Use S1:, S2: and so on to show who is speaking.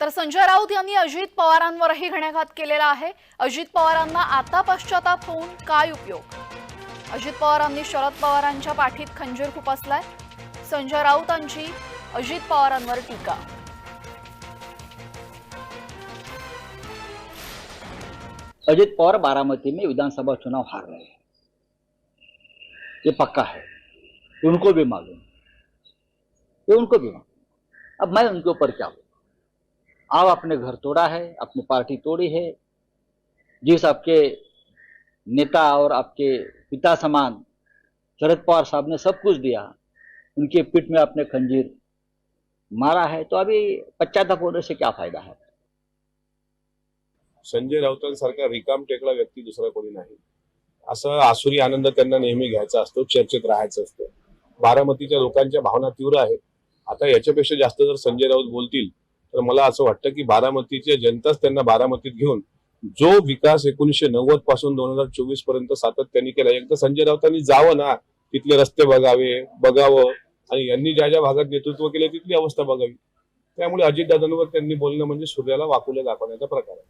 S1: तर संजय राऊत यांनी अजित पवारांवरही घणाघात केलेला आहे. अजित पवारांना आता पश्चाताप होऊन काय उपयोग? अजित पवारांनी शरद पवारांच्या पाठीत खंजीर खुपसलाय. संजय राऊतांची अजित पवारांवर टीका.
S2: अजित पवार बारामती में विधानसभा चुनाव हार रहे हैं। ये पक्का है। उनको भी मालूम। ये उनको भी मालूम। अब मैं उनके ऊपर क्या बोलूं? आप अपने घर तोड़ा है अपनी पार्टी तोड़ी है। जिस आपके नेता और आपके पिता समान शरद पवार साहब ने सब कुछ दिया उनके पीठ में आपने खंजीर मारा है तो अभी पश्चाताप होने से क्या फायदा है?
S3: संजय राऊतांसारखा रिकाम टेकला व्यक्ती दुसरा कोणी नाही. असं आसुरी आनंद त्यांना नेहमी घ्यायचा असतो चर्चेत राहायचं असतं. बारामतीच्या लोकांच्या भावना तीव्र आहेत. आता याच्यापेक्षा जास्त जर संजय राऊत बोलतील तर मला असं वाटतं की बारामतीच्या जनताच त्यांना बारामतीत घेऊन जो विकास एकोणीशे नव्वदपासून दोन हजार चोवीसपर्यंत सातत्याने केला एकदा संजय राऊतांनी जावं ना तिथले रस्ते बघावे बघावं आणि यांनी ज्या ज्या भागात नेतृत्व केले तिथली अवस्था बघावी. त्यामुळे अजितदादांवर त्यांनी बोलणं म्हणजे सूर्याला वाकुले दाखवण्याचा प्रकार आहे.